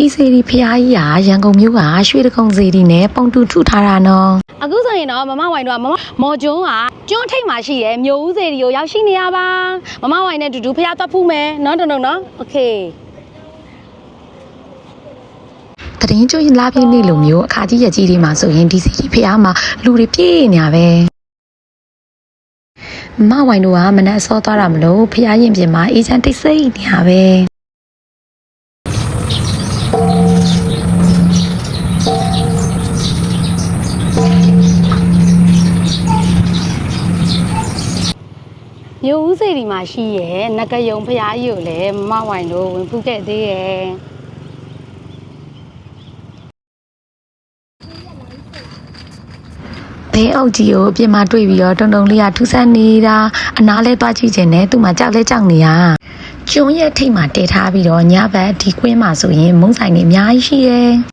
ဒီစေဒီဖျားကြီးဟာရန်ကုန်မြို့ကရွှေတကုံစေဒီနဲ့ပုံတူထုထားတာနော် အခုဆိုရင်တော့မမဝိုင်တို့ကမမမော်ကျွန်းကကျွန်းထိပ်မှာရှိရဲမျိုးဦးစေဒီကိုရောက်ရှိနေရပါမမဝိုင်နဲ့တူတူဖះသွားဖူးမယ်နော်တုံတုံနော်โอเค တရင်ကျွန်းလာပြည့်နေ့လိုမျိုးအခါကြီးရက်ကြီးတွေမှာဆိုရင်ဒီစေဒီဖျားမှာလူတွေပြည့်နေရပဲမဝိုင်တို့ကမနက်စောသွားတာမလို့ဖျားရင်ပြင်မှာအေးချမ်းတိတ်ဆိတ်နေရပဲ မျိုးဦးစေဒီမှာရှိရဲနဂယုံဖះကြီးကိုလည်းမမဝိုင်တို့ဝင်ဖူးခဲ့သေးရဲ့ဘဲအုပ်ကြီးကိုအပြင်မှာတွေ့ပြီးတော့တုံတုံလေးကထူးဆန်းနေတာအနားလဲသွားကြည့်ခြင်းနဲ့သူ့မှာကြောက်လဲကြောက်နေရကျွန်းရဲ့ထိတ်မှာတဲထားပြီးတော့ညဘက်ဒီကွင်းမှာဆိုရင်မုန်းဆိုင်တွေအများကြီးရှိတယ်